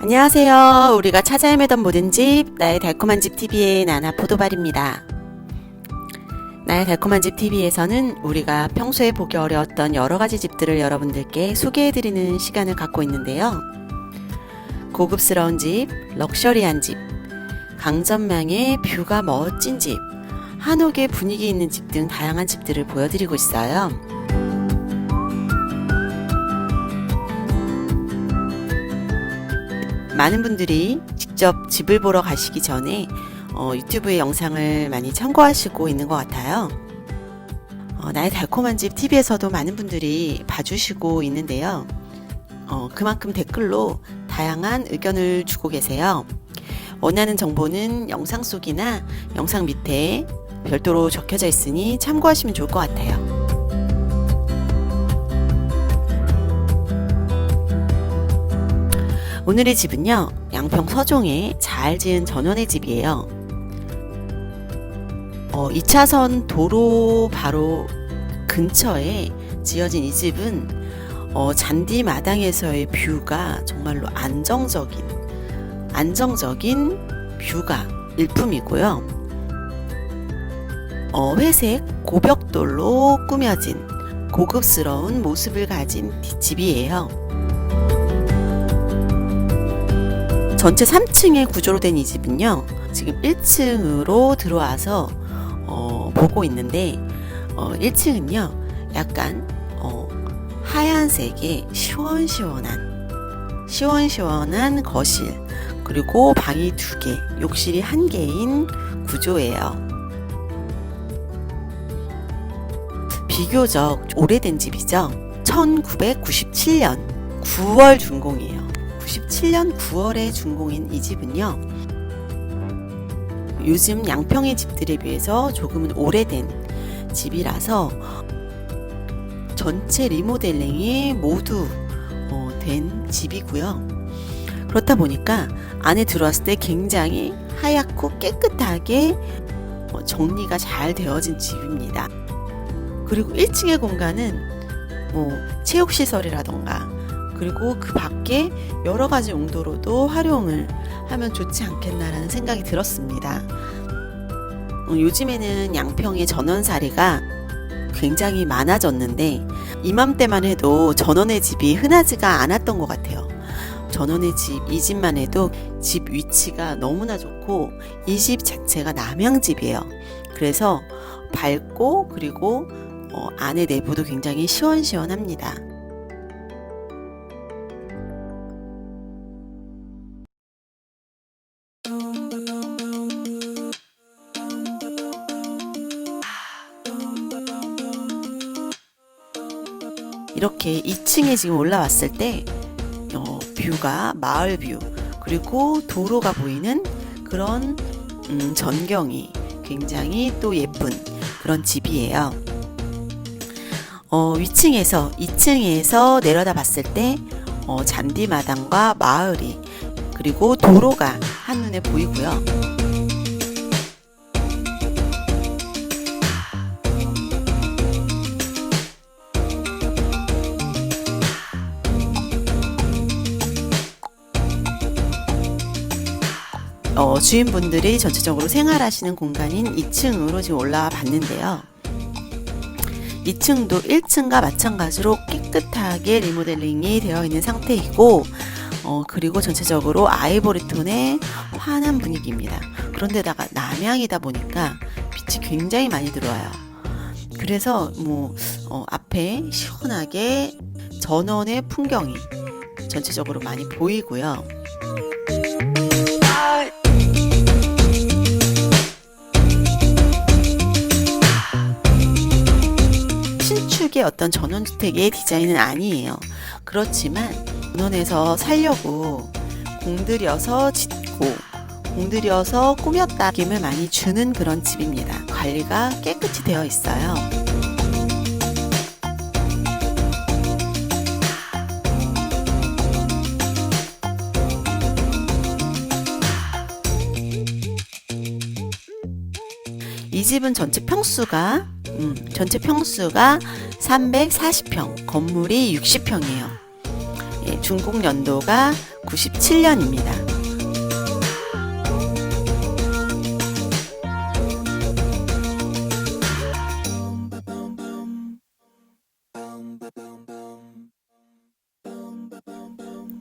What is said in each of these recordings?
안녕하세요. 우리가 찾아 헤매던 모든 집, 나의 달콤한 집 TV의 나나 포도발입니다. 나의 달콤한 집 TV에서는 우리가 평소에 보기 어려웠던 여러 가지 집들을 여러분들께 소개해드리는 시간을 갖고 있는데요. 고급스러운 집, 럭셔리한 집, 강전망의 뷰가 멋진 집, 한옥의 분위기 있는 집 등 다양한 집들을 보여드리고 있어요. 많은 분들이 직접 집을 보러 가시기 전에 어, 유튜브의 영상을 많이 참고하시고 있는 것 같아요. 어, 나의 달콤한 집 TV에서도 많은 분들이 봐주시고 있는데요. 어, 그만큼 댓글로 다양한 의견을 주고 계세요. 원하는 정보는 영상 속이나 영상 밑에 별도로 적혀져 있으니 참고하시면 좋을 것 같아요. 오늘의 집은요, 양평 서종에 잘 지은 전원의 집이에요. 어, 2차선 도로 바로 근처에 지어진 이 집은 어, 잔디 마당에서의 뷰가 정말로 안정적인, 안정적인 뷰가 일품이고요. 어, 회색 고벽돌로 꾸며진 고급스러운 모습을 가진 뒷집이에요. 전체 3층의 구조로 된 이 집은요, 지금 1층으로 들어와서 어, 보고 있는데, 어, 1층은요, 약간 어, 하얀색의 시원시원한, 시원시원한 거실, 그리고 방이 두 개, 욕실이 한 개인 구조예요. 비교적 오래된 집이죠. 1997년 9월 준공이에요. 97년 9월에 준공인 이 집은요. 요즘 양평의 집들에 비해서 조금은 오래된 집이라서 전체 리모델링이 모두 어, 된 집이고요. 그렇다 보니까 안에 들어왔을 때 굉장히 하얗고 깨끗하게 어, 정리가 잘 되어진 집입니다. 그리고 1층의 공간은 뭐 체육시설이라던가 그리고 그 밖에 여러 가지 용도로도 활용을 하면 좋지 않겠나라는 생각이 들었습니다. 어, 요즘에는 양평의 전원사리가 굉장히 많아졌는데 이맘때만 해도 전원의 집이 흔하지가 않았던 것 같아요. 전원의 집, 이 집만 해도 집 위치가 너무나 좋고 이 집 자체가 남양집이에요. 그래서 밝고 그리고 어, 안에 내부도 굉장히 시원시원합니다. 이렇게 2층에 지금 올라왔을 때 어, 뷰가 마을 뷰 그리고 도로가 보이는 그런 음, 전경이 굉장히 또 예쁜 그런 집이에요. 어, 위층에서 2층에서 내려다 봤을 때 어, 잔디마당과 마을이 그리고 도로가 한눈에 보이고요. 어, 주인분들이 전체적으로 생활하시는 공간인 2층으로 지금 올라와 봤는데요. 2층도 1층과 마찬가지로 깨끗하게 리모델링이 되어 있는 상태이고, 어, 그리고 전체적으로 아이보리톤의 환한 분위기입니다. 그런데다가 남향이다 보니까 빛이 굉장히 많이 들어와요. 그래서 뭐, 어, 앞에 시원하게 전원의 풍경이 전체적으로 많이 보이고요. 신축의 어떤 전원주택의 디자인은 아니에요. 그렇지만 전원에서 살려고 공들여서 짓고 공들여서 꾸몄다 느낌을 많이 주는 그런 집입니다. 관리가 깨끗이 되어 있어요. 이 집은 전체 평수가 음, 전체 평수가 340평, 건물이 60평이에요. 예, 준공 연도가 97년입니다.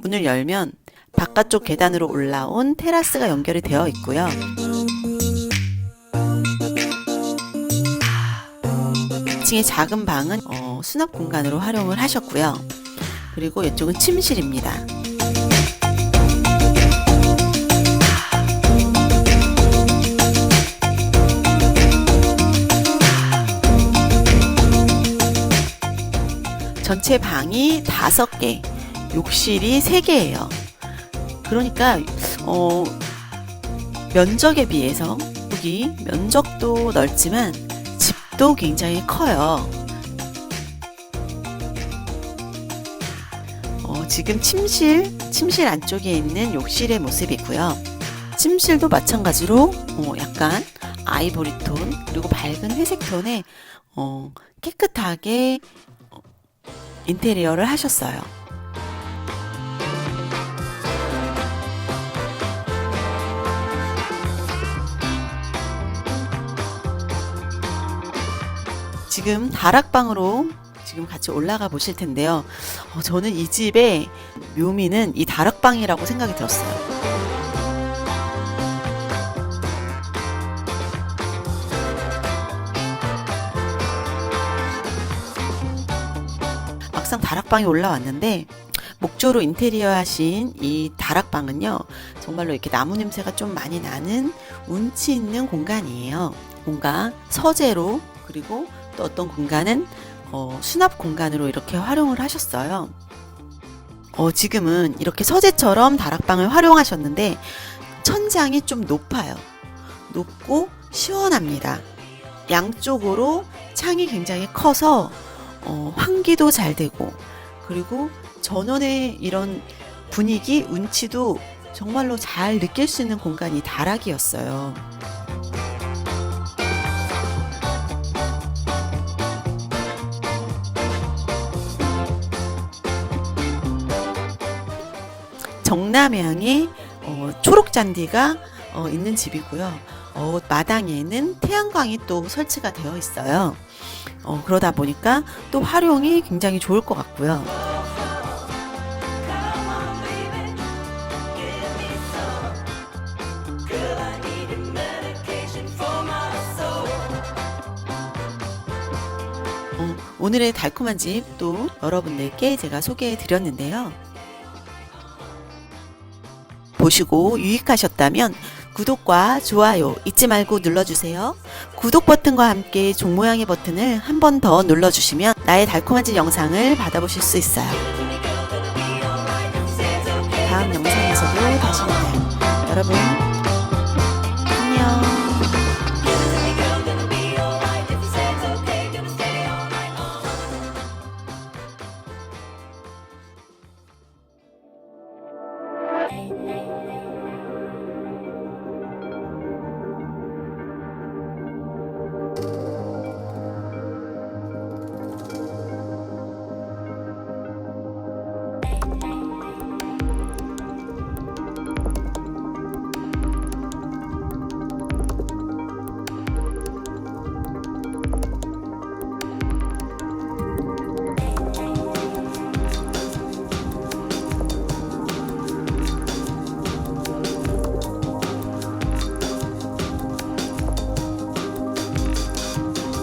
문을 열면 바깥쪽 계단으로 올라온 테라스가 연결이 되어 있고요. 2층의 작은 방은 어, 수납 공간으로 활용을 하셨고요. 그리고 이쪽은 침실입니다. 전체 방이 다섯 개, 욕실이 세 개예요. 그러니까 어, 면적에 비해서 여기 면적도 넓지만 집도 굉장히 커요. 어, 지금 침실, 침실 안쪽에 있는 욕실의 모습이고요. 침실도 마찬가지로 어, 약간 아이보리 톤 그리고 밝은 회색 톤에 어, 깨끗하게 어, 인테리어를 하셨어요. 지금 다락방으로 지금 같이 올라가 보실 텐데요. 어, 저는 이 집의 묘미는 이 다락방이라고 생각이 들었어요. 막상 다락방에 올라왔는데 목조로 인테리어 하신 이 다락방은요 정말로 이렇게 나무 냄새가 좀 많이 나는 운치 있는 공간이에요 뭔가 서재로 그리고 또 어떤 공간은 어, 수납 공간으로 이렇게 활용을 하셨어요. 어, 지금은 이렇게 서재처럼 다락방을 활용하셨는데 천장이 좀 높아요. 높고 시원합니다. 양쪽으로 창이 굉장히 커서 어, 환기도 잘 되고 그리고 전원의 이런 분위기, 운치도 정말로 잘 느낄 수 있는 공간이 다락이었어요. 정남향에 어, 초록 잔디가 어, 있는 집이고요. 어, 마당에는 태양광이 또 설치가 되어 있어요. 어, 그러다 보니까 또 활용이 굉장히 좋을 것 같고요. 어, 오늘의 달콤한 집 또 여러분들께 제가 소개해 드렸는데요. 보시고 유익하셨다면 구독과 좋아요 잊지 말고 눌러주세요. 구독 버튼과 함께 종 모양의 버튼을 한 번 더 눌러주시면 나의 달콤한 집 영상을 받아보실 수 있어요. 다음 영상에서도 다시 만나요. 여러분